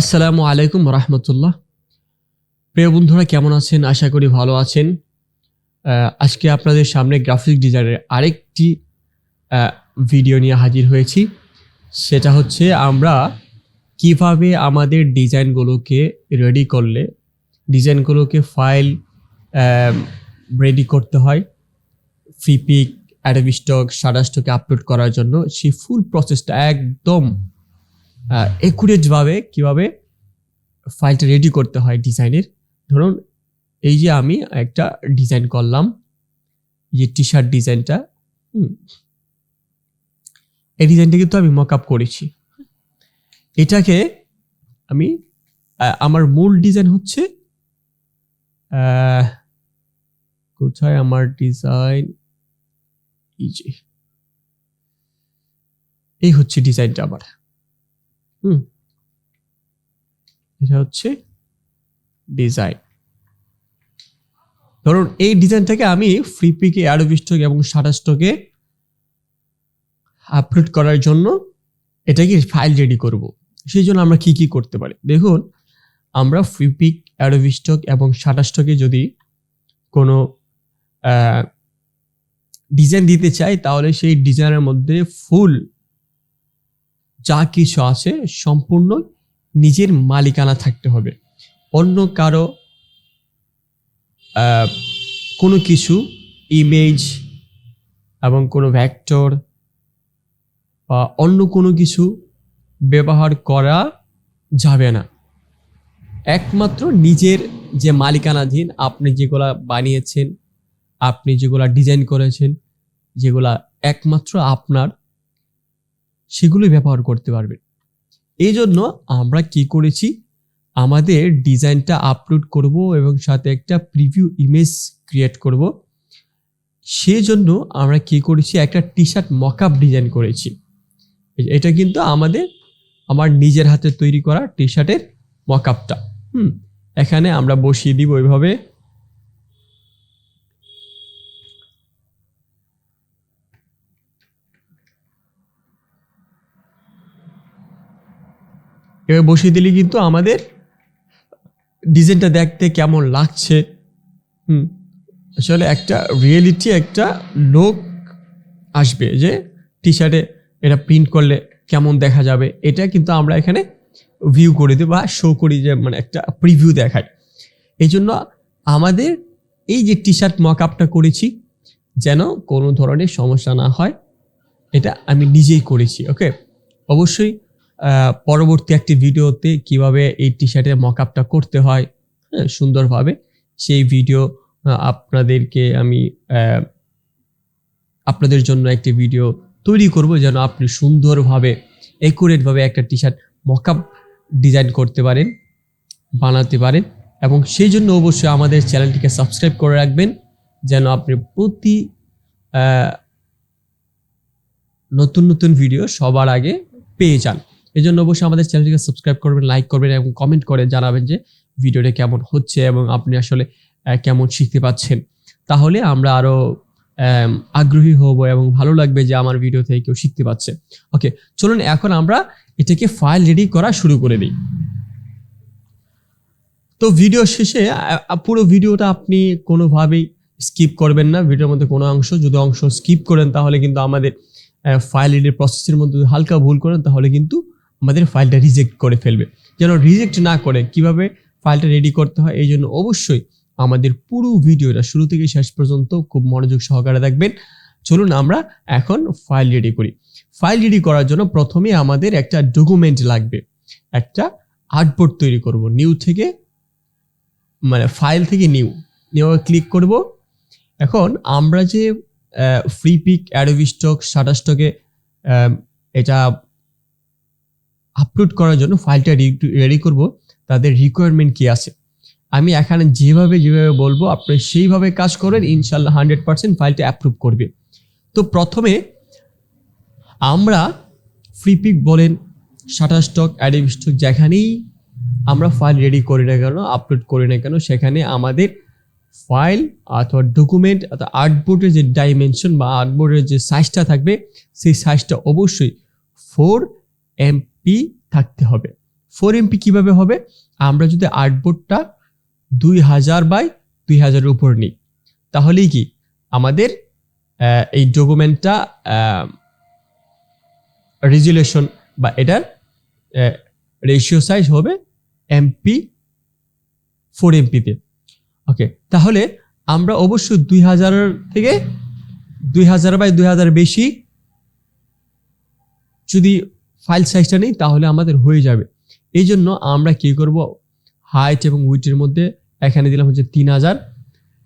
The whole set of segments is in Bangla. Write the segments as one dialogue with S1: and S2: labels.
S1: আসসালামু আলাইকুম রহমতুল্লাহ। প্রিয় বন্ধুরা, কেমন আছেন? আশা করি ভালো আছেন। আজকে আপনাদের সামনে গ্রাফিক ডিজাইনের আরেকটি ভিডিও নিয়ে হাজির হয়েছি। সেটা হচ্ছে আমরা কীভাবে আমাদের ডিজাইনগুলোকে রেডি করলে, ডিজাইনগুলোকে ফাইল রেডি করতে হয় ফিপিক পিক অ্যাডাবি স্টক আপলোড করার জন্য। সেই ফুল প্রসেসটা একদম একুরেটভাবে কীভাবে ফাইলটা রেডি করতে হয় ডিজাইনের ধরুন, এই যে আমি একটা ডিজাইন করলাম যে টি শার্ট ডিজাইনটা এই ডিজাইনটা কিন্তু আমি মক আপ করেছি। এটাকে আমি আমার মূল ডিজাইন হচ্ছে কোথায় আমার ডিজাইন এই এই হচ্ছে ডিজাইনটা আমার। হুম। এটা হচ্ছে ডিজাইন ধরুন, এই ডিজাইনটাকে আমি ফ্রি পিকে অ্যাডোবি স্টক এবং শাটার স্টকে আপলোড করার জন্য এটাকে ফাইল রেডি করব। সেই জন্য আমরা কি কি করতে পারি? দেখুন, আমরা ফ্রি পিক স্টক এবং শাটার স্টকে যদি কোনো ডিজাইন দিতে চাই, তাহলে সেই ডিজাইনের মধ্যে ফুল যা কিছু আছে সম্পূর্ণ নিজের মালিকানা থাকতে হবে। অন্য কারও কোনো কিছু ইমেজ এবং কোনো ভ্যাক্টর বা অন্য কোনো কিছু ব্যবহার করা যাবে না। একমাত্র নিজের যে মালিকানাধীন আপনি যেগুলা বানিয়েছেন, আপনি যেগুলা ডিজাইন করেছেন, যেগুলা একমাত্র আপনার সেগুলো ব্যবহার করতে পারবেন এই জন্য আমরা কি করেছি? আমাদের ডিজাইনটা আপলোড করব এবং সাথে একটা প্রিভিউ ইমেজ ক্রিয়েট করব। সেই জন্য আমরা কি করেছি? একটা টি শার্ট মকআপ ডিজাইন করেছি। এটা কিন্তু আমাদের, আমার নিজের হাতে তৈরি করা টি শার্টের মকআপটা হুম, এখানে আমরা বসিয়ে দিব ওইভাবে। এবার বসিয়ে দিলে কিন্তু আমাদের ডিজাইনটা দেখতে কেমন লাগছে। হুম, আসলে একটা রিয়েলিটি একটা লোক আসবে যে টি শার্টে এটা প্রিন্ট করলে কেমন দেখা যাবে, এটা কিন্তু আমরা এখানে ভিউ করে দিই বা শো করি যে মানে একটা প্রিভিউ দেখাই এই জন্য আমাদের এই যে টি শার্ট মক আপটা করেছি, যেন কোনো ধরনের সমস্যা না হয়, এটা আমি নিজেই করেছি ওকে অবশ্যই পরবর্তী একটি ভিডিওতে কীভাবে এই টি শার্টের মক আপটা করতে হয় হ্যাঁ, সুন্দরভাবে সেই ভিডিও আপনাদেরকে আমি আপনাদের জন্য একটি ভিডিও তৈরি করব যেন আপনি সুন্দরভাবে একুরেটভাবে একটা T shirt mock up design করতে পারেন বানাতে পারেন এবং সেই জন্য অবশ্যই আমাদের চ্যানেলটিকে সাবস্ক্রাইব করে রাখবেন যেন আপনি প্রতি নতুন নতুন ভিডিও সবার আগে পেয়ে যান। এই জন্য অবশ্যই আমাদের চ্যানেলটিকে সাবস্ক্রাইব করবেন লাইক করবেন এবং কমেন্ট করে জানাবেন যে ভিডিওটা কেমন হচ্ছে এবং আপনি আসলে কেমন শিখতে পাচ্ছেন। তাহলে আমরা আরও আম, আগ্রহী হব এবং ভালো লাগবে যে আমার ভিডিও থেকে কেউ শিখতে পাচ্ছে ওকে চলুন এখন আমরা এটাকে ফাইল রেডি করা শুরু করে দিই। তো ভিডিও শেষে পুরো ভিডিওটা আপনি কোনোভাবেই স্কিপ করবেন না। ভিডিওর মধ্যে কোনো অংশ যদি অংশ স্কিপ করেন তাহলে কিন্তু আমাদের ফাইল রেডির প্রসেসের মধ্যে হালকা ভুল করেন তাহলে কিন্তু আমাদের ফাইলটা রিজেক্ট করে ফেলবে। যেন রিজেক্ট না করে কীভাবে ফাইলটা রেডি করতে হয়, এই জন্য অবশ্যই আমাদের পুরো ভিডিওটা শুরু থেকে শেষ পর্যন্ত খুব মনোযোগ সহকারে দেখবেন। চলুন আমরা এখন ফাইল রেডি করি। ফাইল রেডি করার জন্য প্রথমে আমাদের একটা ডকুমেন্ট লাগবে। একটা আর্টবোর্ড তৈরি করব নিউ থেকে মানে ফাইল থেকে নিউ নিউ ক্লিক করব। এখন আমরা যে ফ্রি পিক অ্যাডোবি স্টক শাটার স্টকে এটা আপলোড করার জন্য ফাইলটা রেডি করব, তাদের রিকোয়ারমেন্ট কি আছে? আমি এখানে যেভাবে যেভাবে বলব, আপনি সেইভাবে কাজ করেন ইনশাল্লাহ হান্ড্রেড পার্সেন্ট ফাইলটা অ্যাপ্রুভ করবে। তো প্রথমে আমরা ফ্রি পিক বলেন শাটার স্টক অ্যাডোবি স্টক যেখানেই আমরা ফাইল রেডি করি না কেন আপলোড করি না কেন, সেখানে আমাদের ফাইল অথবা ডকুমেন্ট অথবা আর্টবোর্ডের যে ডাইমেনশন বা আর্টবোর্ডের যে সাইজটা থাকবে, সেই সাইজটা অবশ্যই ফোর এমপি থাকতে হবে। ফোর এমপি কীভাবে হবে? আমরা যদি আর্টবোর্ডটা দুই হাজার বাই দুই হাজারের উপর নিই, তাহলেই কি? আমাদের এই ডকুমেন্টটা রেজুলেশন বা এটার রেশিও সাইজ হবে এমপি ফোর এমপিতে ওকে তাহলে আমরা অবশ্যই দুই হাজারের থেকে দুই হাজার বাই দুই হাজার বেশি যদি ফাইল সাইজটা নেই, তাহলে আমাদের হয়ে যাবে। এই জন্য আমরা কি করব? হাইট এবং উইটের মধ্যে এখানে দিলাম হচ্ছে তিন হাজার।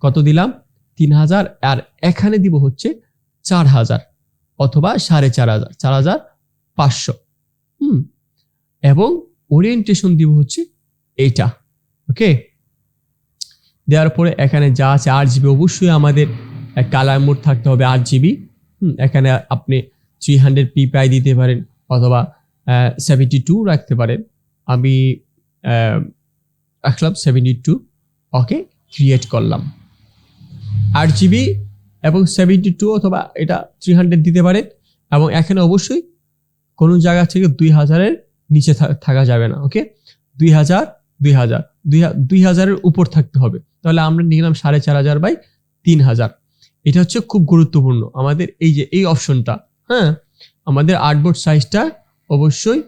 S1: কত দিলাম? তিন হাজার। আর এখানে দিব হচ্ছে চার হাজার অথবা সাড়ে চার হাজার চার হাজার পাঁচশো। হুম। এবং ওরিয়েন্টেশন দিব হচ্ছে এইটা ওকে দেওয়ার পরে এখানে যা আছে আট জিবি, অবশ্যই আমাদের কালার মোড থাকতে হবে আট জিবি। হুম, এখানে আপনি থ্রি হান্ড্রেড পিপাই দিতে পারেন। অথবা সেভেন্টি টু রাখতে পারেন আমি রাখলাম সেভেন্টি টু ওকে ক্রিয়েট করলাম। আট জিবি এবং সেভেন্টি টু অথবা এটা থ্রি হান্ড্রেড দিতে পারেন এবং এখানে অবশ্যই কোনো জায়গা থেকে দুই হাজারের নিচে থাকা যাবে না, ওকে? দুই হাজার দুই হাজার, দুই হাজারের উপর থাকতে হবে। তাহলে আমরা নিয়ে নিলাম সাড়ে চার হাজার বাই তিন হাজার। এটা হচ্ছে খুব গুরুত্বপূর্ণ। আমাদের এই যে, এই অপশনটা হ্যাঁ? আমাদের আর্টবোর্ড সাইজটা অবশ্যই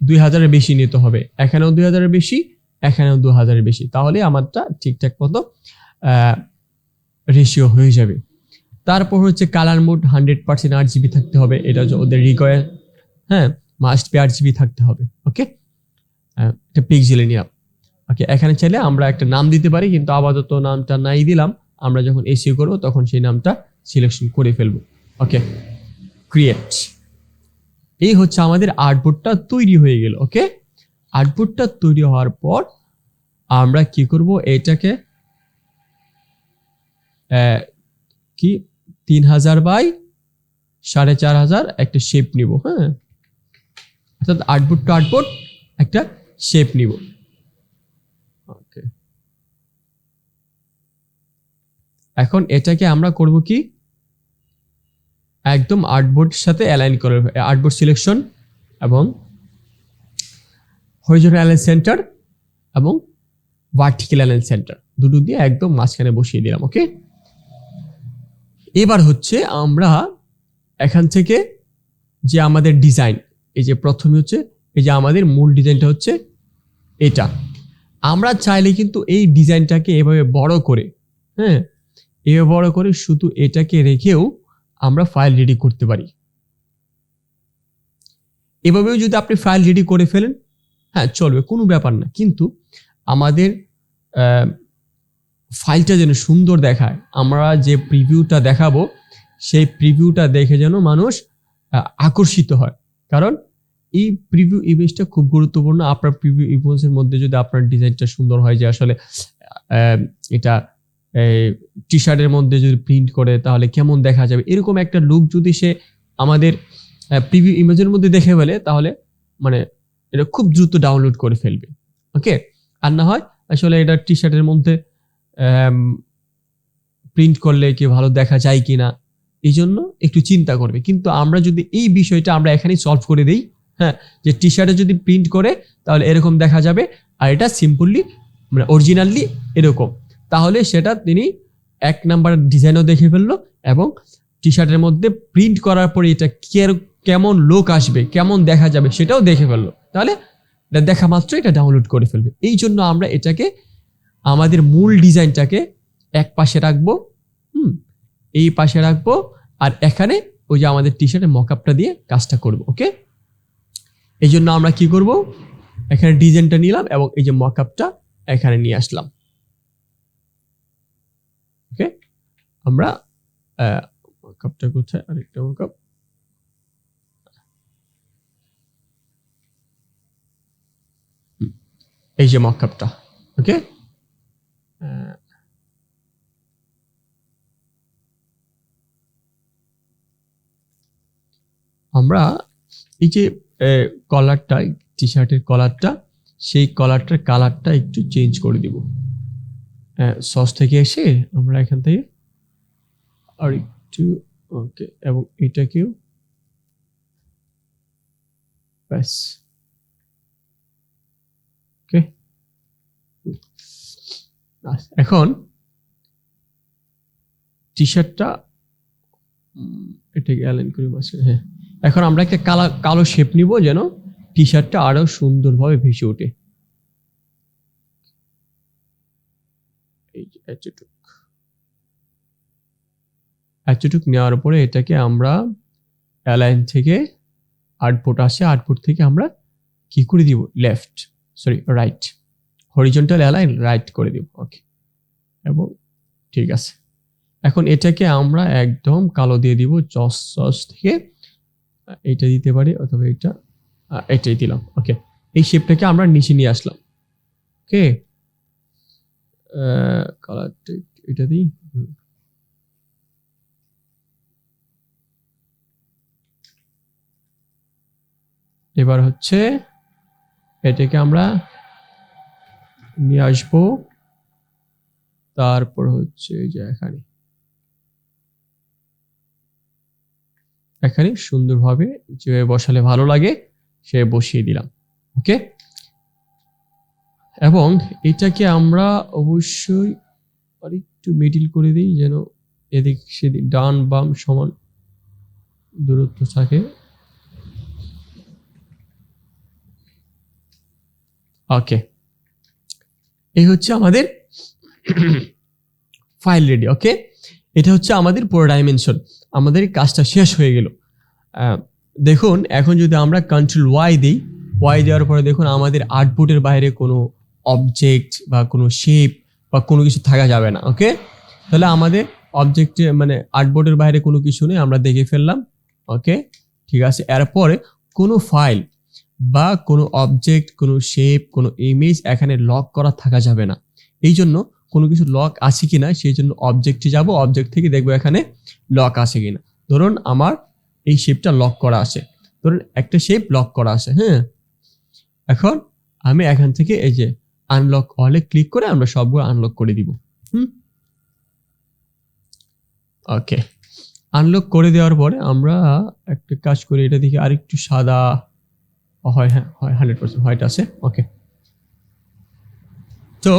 S1: দুই হাজারের বেশি নিতে হবে। এখানেও দুই হাজারের বেশি, এখানেও দু হাজারের বেশি। তাহলে আমারটা ঠিকঠাক মতো রেশিও হয়ে যাবে। তারপর হচ্ছে কালার মোড হান্ড্রেড পার্সেন্ট আট জিবি থাকতে হবে। এটা হচ্ছে ওদের রিকোয়ার হ্যাঁ মাস্ট পে আট জিবি থাকতে হবে ওকে এটা পিক্সেলে নিলাম। ওকে এখানে চাইলে আমরা একটা নাম দিতে পারি, কিন্তু আপাতত নামটা নাই দিলাম। আমরা যখন এসিও করব, তখন সেই নামটা সিলেকশন করে ফেলব ওকে ক্রিয়েট এই হচ্ছে আমাদের আর্টবোর্ডটা তৈরি হয়ে গেল ওকে আর্টবোর্ডটা তৈরি হওয়ার পর আমরা কি করব? এটাকে কি? তিন হাজার বাই সাড়ে চার হাজার একটা শেপ নিব হ্যাঁ? অর্থাৎ আর্টবোর্ড টু আর্টবোর্ড একটা শেপ নিব। ওকে এখন এটাকে আমরা করব কি? একদম আর্টবোর্ডের সাথে অ্যালাইন করে আর্টবোর্ড সিলেকশন এবং হরিজন্টাল অ্যালাইন সেন্টার এবং ভার্টিক্যাল অ্যালাইন সেন্টার দুটো দিয়ে একদম মাঝখানে বসিয়ে দিলাম ওকে এবার হচ্ছে আমরা এখান থেকে যে আমাদের ডিজাইন এই যে প্রথমে হচ্ছে, এই যে আমাদের মূল ডিজাইনটা হচ্ছে এটা। আমরা চাইলে কিন্তু এই ডিজাইনটাকে এভাবে বড় করে হ্যাঁ? এভাবে বড় করে শুধু এটাকে রেখেও আমরা ফাইল রেডি করতে পারি। এভাবেও যদি আপনি ফাইল রেডি করে ফেলেন হ্যাঁ চলবে, কোনো ব্যাপার না। কিন্তু আমাদের ফাইলটা যেন সুন্দর দেখায়, আমরা যে প্রিভিউটা দেখাবো, সেই প্রিভিউটা দেখে যেন মানুষ আকর্ষিত হয়। কারণ এই প্রিভিউ ইমেজটা খুব গুরুত্বপূর্ণ। আপনার প্রিভিউ ইমেজের মধ্যে যদি আপনার ডিজাইনটা সুন্দর হয় যে আসলে এটা টি শার্টের মধ্যে যদি প্রিন্ট করে, তাহলে কেমন দেখা যাবে? এরকম একটা লুক যদি সে আমাদের প্রিভিউ ইমেজের মধ্যে দেখে ফেলে, তাহলে মানে এটা খুব দ্রুত ডাউনলোড করে ফেলবে। ওকে আর না হয় আসলে এটা টি শার্টের মধ্যে প্রিন্ট করলে কি ভালো দেখা যায় কি না এই জন্য একটু চিন্তা করবে। কিন্তু আমরা যদি এই বিষয়টা আমরা এখানেই সলভ করে দিই হ্যাঁ যে টি শার্টে যদি প্রিন্ট করে, তাহলে এরকম দেখা যাবে। আর এটা সিম্পলি মানে অরিজিনালি এরকম। তাহলে সেটা তিনি এক নাম্বার ডিজাইনও দেখে ফেলল এবং টি শার্টের মধ্যে প্রিন্ট করার পরে এটা কেমন লোক আসবে, কেমন দেখা যাবে সেটাও দেখে ফেলল। তাহলে এটা দেখা মাত্র এটা ডাউনলোড করে ফেলবে। এই জন্য আমরা এটাকে, আমাদের মূল ডিজাইনটাকে এক পাশে রাখব, হুম, এই পাশে রাখব আর এখানে ওই যে আমাদের টি শার্টের মকআপটা দিয়ে কাজটা করব ওকে এই জন্য আমরা কি করব? এখানে ডিজাইনটা নিলাম এবং এই যে মকআপটা এখানে নিয়ে আসলাম। ওকে আমরা মকআপটা কোথায়? আরেকটা মকআপ এই যে মকআপটা ওকে আমরা এই যে কলারটা টি শার্টের কলারটা সেই কলারটার কালারটা একটু চেঞ্জ করে দিব। সস থেকে এসে আমরা এখান থেকে আর একটু ওকে এবং এটাকেও ব্যাস। ওকে এখন টি শার্টটা এটাকে অ্যালাইন করি মাঝখানে হ্যাঁ। এখন আমরা একটা কালা, কালো শেপ নিব যেন টি শার্টটা আরও সুন্দরভাবে ভেসে ওঠে এই যে এতটুক এতটুক নেওয়ার পরে এটাকে আমরা অ্যালাইন থেকে আট ফুট আসে আট ফুট থেকে আমরা কি করে দিব? Left sorry right horizontal align right করে দিব ওকে এবং ঠিক আছে। এখন এটাকে আমরা একদম কালো দিয়ে দিব চস চস থেকে এটা দিতে পারি, অথবা এটা এটাই দিলাম ওকে এই শেপটাকে আমরা নিচে নিয়ে আসলাম ওকে কালারটা এটা দিই। এবার হচ্ছে এটাকে আমরা নিয়ে আসব। তারপর হচ্ছে এই যে এখানে। এখানে সুন্দরভাবে যে বসালে ভালো লাগে, সে বসিয়ে দিলাম। ওকে এবং এটাকে আমরা অবশ্যই আরেকটু মিডিল করে দিই যেন এদিক সেদিক ডান, বাম সমান দূরত্ব থাকে। ওকে এই হচ্ছে আমাদের ফাইল রেডি ওকে এটা হচ্ছে আমাদের পুরো ডাইমেনশন আমাদের কাজটা শেষ হয়ে গেল। দেখুন, এখন যদি আমরা কন্ট্রোল ওয়াই দিই ওয়াই দেওয়ার পরে দেখুন আমাদের আউটপুটের বাইরে কোনো অবজেক্ট বা কোনো শেপ বা কোনো কিছু থাকা যাবে না ওকে তাহলে আমাদের অবজেক্টে মানে আর্টবোর্ডের বাইরে কোনো কিছু নেই, আমরা দেখে ফেললাম ওকে ঠিক আছে? এরপরে কোনো ফাইল বা কোনো অবজেক্ট কোনো শেপ কোনো ইমেজ এখানে লক করা থাকা যাবে না। এই জন্য কোনো কিছু লক আছে কি না সেই জন্য অবজেক্টে যাব অবজেক্ট থেকে দেখব এখানে লক আছে কি না ধরুন আমার এই শেপটা লক করা আছে। ধরুন একটা শেপ লক করা আছে হ্যাঁ? এখন আমি এখান থেকে এই যে আনলক অলে ক্লিক করে আমরা সবগুলো আনলক করে দিব। হুম? ওকে আনলক করে দেওয়ার পরে আমরা একটা কাজ করি, এটা দেখি আরেকটু সাদা হয় হ্যাঁ হয় হান্ড্রেড পার্সেন্ট হোয়াইট আছে ওকে তো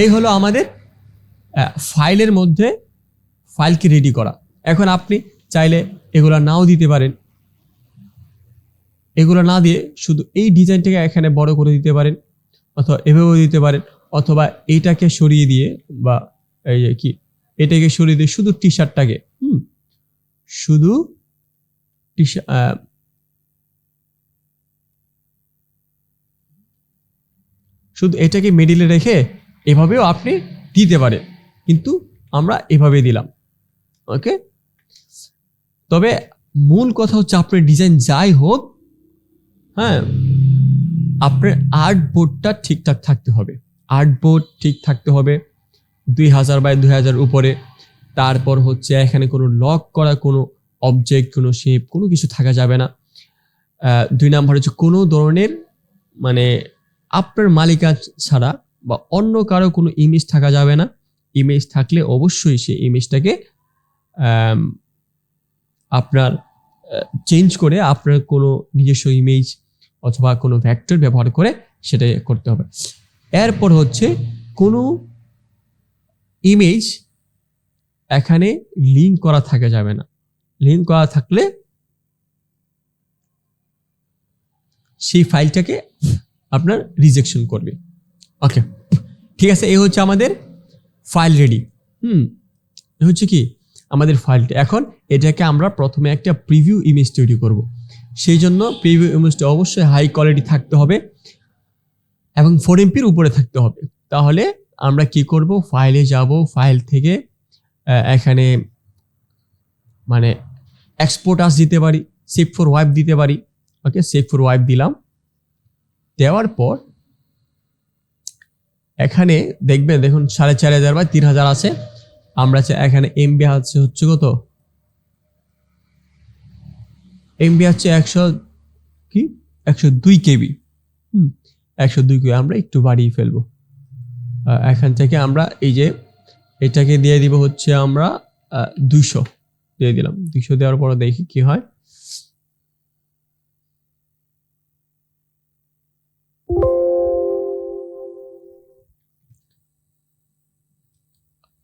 S1: এই হলো আমাদের ফাইলের মধ্যে ফাইলকে রেডি করা। এখন আপনি চাইলে এগুলো নাও দিতে পারেন। এগুলো না দিয়ে শুধু এই ডিজাইনটাকে এখানে বড় করে দিতে পারেন, অথবা এভাবেও দিতে পারেন, অথবা এইটাকে সরিয়ে দিয়ে বা এই কি, এটাকে সরিয়ে দিয়ে শুধু টি শার্টটাকে হুম, শুধু টি শুধু এটাকে মিডিলে রেখে এভাবেও আপনি দিতে পারেন, কিন্তু আমরা এভাবে দিলাম ওকে তবে মূল কথা হচ্ছে আপনার ডিজাইন যাই হোক হ্যাঁ আপনার আর্ট বোর্ডটা ঠিকঠাক থাকতে হবে। আর্ট বোর্ড ঠিক থাকতে হবে দুই হাজার বাই দুই হাজার উপরে। তারপর হচ্ছে এখানে কোনো লক করা, কোনো অবজেক্ট কোনো শেপ কোনো কিছু থাকা যাবে না। দুই নাম্বার হচ্ছে কোনো ধরনের মানে আপনার মালিকা ছাড়া বা অন্য কারও কোনো ইমেজ থাকা যাবে না। ইমেজ থাকলে অবশ্যই সেই ইমেজটাকে আপনার চেঞ্জ করে আপনার কোনো নিজস্ব ইমেজ অথবা কোনো ভ্যাক্টর ব্যবহার করে সেটা করতে হবে। এরপর হচ্ছে কোনো ইমেজ এখানে লিঙ্ক করা থাকা যাবে না। লিঙ্ক করা থাকলে সেই ফাইলটাকে আপনার রিজেকশন করবে। ওকে ঠিক আছে এই হচ্ছে আমাদের ফাইল রেডি হুম হচ্ছে কি? আমাদের ফাইলটা এখন এটাকে আমরা প্রথমে একটা প্রিভিউ ইমেজ তৈরি করব। সেই জন্য প্রিভিউ ইমেজটা অবশ্যই হাই কোয়ালিটি থাকতে হবে এবং ফোর এমপির উপরে থাকতে হবে। তাহলে আমরা কি করব? ফাইলে যাব ফাইল থেকে এখানে মানে এক্সপোর্ট আস দিতে পারি সেভ ফর ওয়াইপ দিতে পারি। ওকে সেভ ফর ওয়াইপ দিলাম। দেওয়ার পর এখানে দেখবেন, দেখুন, সাড়ে চার হাজার বা তিন হাজার আছে। আমরা এখানে এমবি আছে হচ্ছে কত? এমবি হচ্ছে একশো কি? একশো দুই কেবি। হুম, একশো দুই কেবি। আমরা একটু বাড়িয়ে ফেলব। এখান থেকে আমরা এই যে এটাকে দিয়ে দিব হচ্ছে আমরা দুইশো দিয়ে দিলাম। দুইশো দেওয়ার পরে দেখি কি হয়।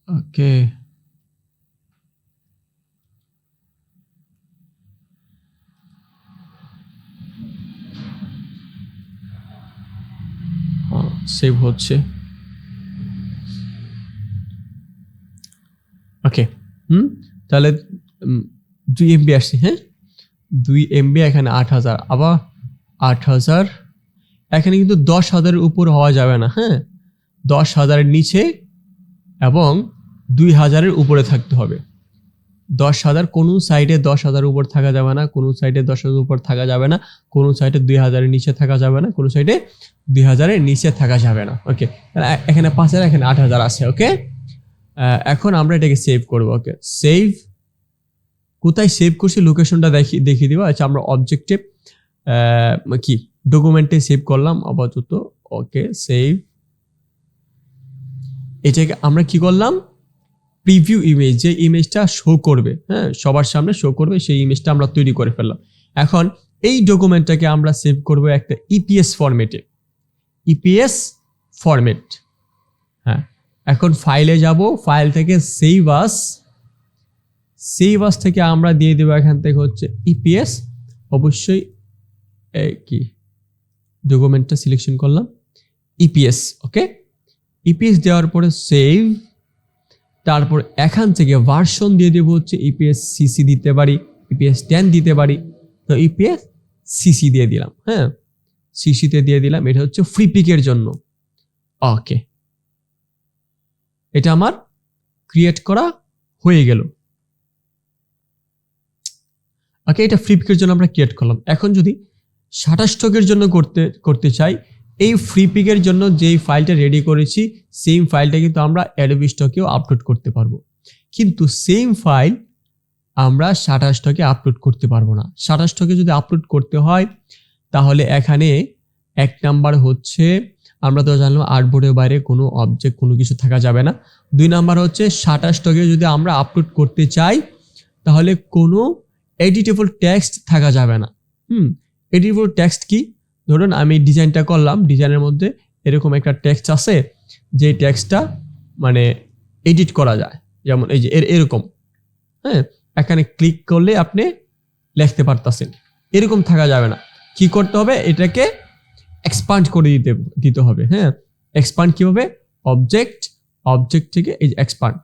S1: ওকে। সেভ হচ্ছে। ওকে হুম? তাহলে দুই এমবি আসছে হ্যাঁ? দুই এমবি এখানে আট হাজার। আবার আট হাজার, এখানে কিন্তু দশ হাজারের উপর হওয়া যাবে না হ্যাঁ? দশ হাজারের নিচে এবং দুই হাজারের উপরে থাকতে হবে। দশ হাজার, কোনো সাইডে দশ হাজার উপর থাকা যাবে না, কোনো সাইডে দশ হাজার উপর থাকা যাবে না, কোনো সাইডে দুই হাজারের নিচে থাকা যাবে না, কোনো সাইডে দুই হাজারের নিচে থাকা যাবে না ওকে এখানে পাঁচ হাজার, এখানে আট হাজার আছে ওকে এখন আমরা এটাকে সেভ করব ওকে সেভ কোথায় সেভ করছি লোকেশনটা দেখি, দেখিয়ে দিব আচ্ছা আমরা অবজেক্টে কি? ডকুমেন্টে সেভ করলাম, আপাতত ওকে সেভ এটাকে আমরা কি করলাম? প্রিভিউ ইমেজ যে ইমেজটা শো করবে হ্যাঁ সবার সামনে শো করবে, সেই ইমেজটা আমরা তৈরি করে ফেললাম। এখন এই ডকুমেন্টটাকে আমরা সেভ করব একটা E ইপিএস ফরম্যাটে ইপিএস ফরম্যাট হ্যাঁ এখন ফাইলে যাব ফাইল থেকে সেভ আস সেভ আস থেকে আমরা দিয়ে দেবো এখান থেকে হচ্ছে ইপিএস অবশ্যই এই কি ডকুমেন্টটা সিলেকশন করলাম ইপিএস ওকে ইপিএস দেওয়ার পরে সেভ তারপর এখান থেকে ভার্সন দিয়ে দেবো হচ্ছে ইপিএস সিসি দিতে পারি ইপিএস টেন দিতে পারি। তো ইপিএস সিসি দিয়ে দিলাম হ্যাঁ? সিসিতে দিয়ে দিলাম, এটা হচ্ছে ফ্রি পিকের জন্য। ওকে এটা আমার ক্রিয়েট করা হয়ে গেল। ওকে এটা ফ্রি পিকের জন্য আমরা ক্রিয়েট করলাম। এখন যদি শাটা স্টকের জন্য করতে করতে চাই এই ফ্রি পিকের জন্য যেই ফাইলটা রেডি করেছি সেম ফাইলটা কিন্তু আমরা অ্যাডোবি স্টকেও আপলোড করতে পারব। কিন্তু সেম ফাইল আমরা শাটা স্টকে আপলোড করতে পারব না। শাটা স্টকে যদি আপলোড করতে হয়, তাহলে এখানে এক নাম্বার হচ্ছে, আমরা তো জানলাম আর্টবোর্ডের বাইরে কোনো অবজেক্ট কোনো কিছু থাকা যাবে না। দুই নাম্বার হচ্ছে শাটা স্টকে যদি আমরা আপলোড করতে চাই, তাহলে কোনো এডিটেবল টেক্সট থাকা যাবে না। হুম এডিটেবল টেক্সট কি? ধরুন আমি ডিজাইনটা করলাম, ডিজাইনের মধ্যে এরকম একটা টেক্সট আছে যে টেক্সটটা মানে এডিট করা যায়। যেমন এই যে, এর এরকম। হ্যাঁ এখানে ক্লিক করলে আপনি লিখতে পারতেছেন। এরকম থাকা যাবে না। কি করতে হবে? এটাকে এক্সপান্ড করে দিতে দিতে হবে। হ্যাঁ এক্সপান্ড কীভাবে? অবজেক্ট অবজেক্ট থেকে এই যে এক্সপান্ড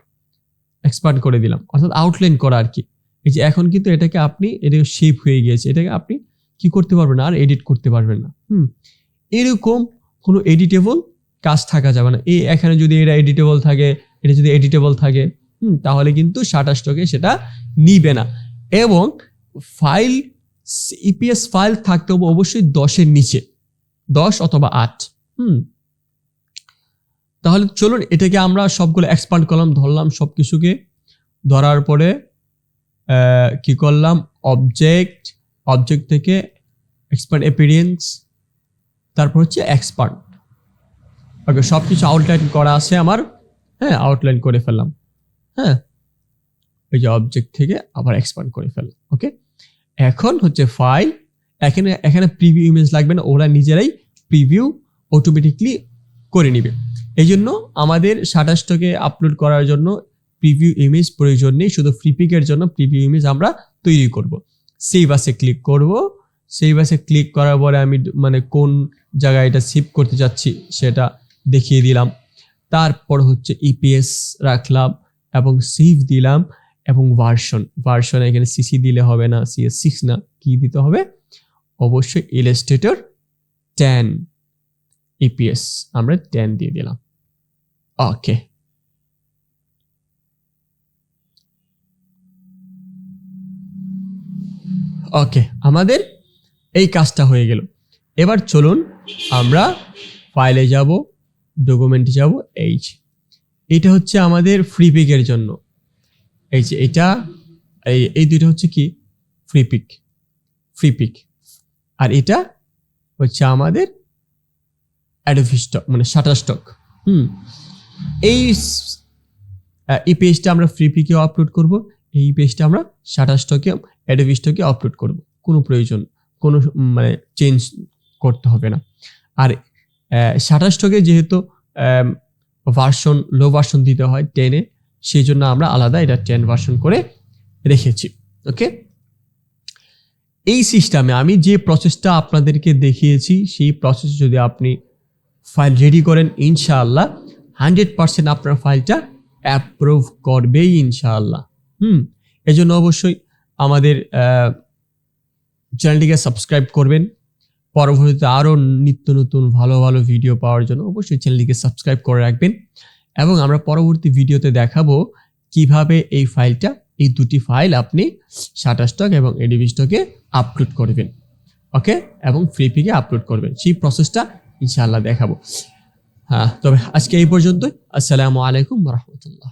S1: এক্সপান্ড করে দিলাম। অর্থাৎ আউটলাইন করা আর কি। এই যে এখন কিন্তু এটাকে আপনি এটা শেপ হয়ে গিয়েছে। এটাকে আপনি কি করতে পারবেন আর এডিট করতে পারবেন না। হুম, এরকম কোনো এডিটেবল কাজ থাকা যাবে না। এই এখানে যদি এটা এডিটেবল থাকে, এটা যদি এডিটেবল থাকে, হুম, তাহলে কিন্তু শাটার স্টকে সেটা নিবে না। এবং ফাইল ইপিএস ফাইল থাকতে হবে অবশ্যই দশের নিচে, দশ অথবা আট, হুম। তাহলে চলুন এটাকে আমরা সবগুলো এক্সপান্ড করলাম, ধরলাম সব কিছুকে ধরার পরে কি করলাম? অবজেক্ট অবজেক্ট থেকে এক্সপার্ট এপিরিয়েন্স তারপর হচ্ছে এক্সপার্ট ওকে সব কিছু আউটলাইন করা আছে আমার হ্যাঁ আউটলাইন করে ফেললাম হ্যাঁ। ওই যে অবজেক্ট থেকে আবার এক্সপান্ড করে ফেললাম ওকে এখন হচ্ছে ফাইল এখানে এখানে প্রিভিউ ইমেজ লাগবে না, ওরা নিজেরাই প্রিভিউ অটোমেটিকলি করে নেবে। এই জন্য আমাদের স্টকে আপলোড করার জন্য প্রিভিউ ইমেজ প্রয়োজন নেই, শুধু ফ্রিপিকের জন্য প্রিভিউ ইমেজ আমরা তৈরি করব। সেই বাসে ক্লিক করব। সেই বাসে ক্লিক করার পরে আমি মানে কোন জায়গায় এটা সেভ করতে যাচ্ছি সেটা দেখিয়ে দিলাম। তারপর হচ্ছে ইপিএস রাখলাম এবং সেভ দিলাম এবং ভার্সন ভার্সন এখানে সিসি দিলে হবে না সিএস সিক্স না, কি দিতে হবে? অবশ্যই ইলাস্ট্রেটর টেন ইপিএস আমরা টেন দিয়ে দিলাম। ওকে ওকে, আমাদের এই কাজটা হয়ে গেল। এবার চলুন আমরা ফাইলে যাব ডকুমেন্টে যাব, এই যে। এটা হচ্ছে আমাদের ফ্রি পিকের জন্য। এই যে, এটা, এই এই দুইটা হচ্ছে কি? ফ্রি পিক ফ্রি পিক আর এটা হচ্ছে আমাদের অ্যাডোভি স্টক মানে শাটার স্টক হুম, এই এই পেজটা আমরা ফ্রি পিকেও আপলোড করব। এই পেজটা আমরা শাটার স্টকে অ্যাডোভি স্টকে আপলোড করব। কোনো প্রয়োজন, কোনো মানে চেঞ্জ করতে হবে না। আর শাটার স্টকে যেহেতু ভার্সন লো ভার্সন দিতে হয় টেনে সেই জন্য আমরা আলাদা এটা টেন ভার্সন করে রেখেছি ওকে এই সিস্টেমে আমি যে প্রসেসটা আপনাদেরকে দেখিয়েছি, সেই প্রসেস যদি আপনি ফাইল রেডি করেন, ইনশাআল্লাহ হান্ড্রেড পার্সেন্ট আপনার ফাইলটা অ্যাপ্রুভ করবেই, ইনশাআল্লাহ। হুম, এজন্য অবশ্যই আমাদের চ্যানেলটিকে সাবস্ক্রাইব করবেন। পরবর্তীতে আরও নিত্য নতুন ভালো ভালো ভিডিও পাওয়ার জন্য অবশ্যই চ্যানেলটিকে সাবস্ক্রাইব করে রাখবেন এবং আমরা পরবর্তী ভিডিওতে দেখাবো কীভাবে এই ফাইলটা, এই দুটি ফাইল আপনি শাটার স্টক এবং এডিবি স্টকে আপলোড করবেন। ওকে এবং ফ্রি পিকে আপলোড করবেন। সেই প্রসেসটা ইনশাআল্লাহ দেখাবো। হ্যাঁ তবে আজকে এই পর্যন্তই। আসসালামু আলাইকুম রহমতুল্লাহ।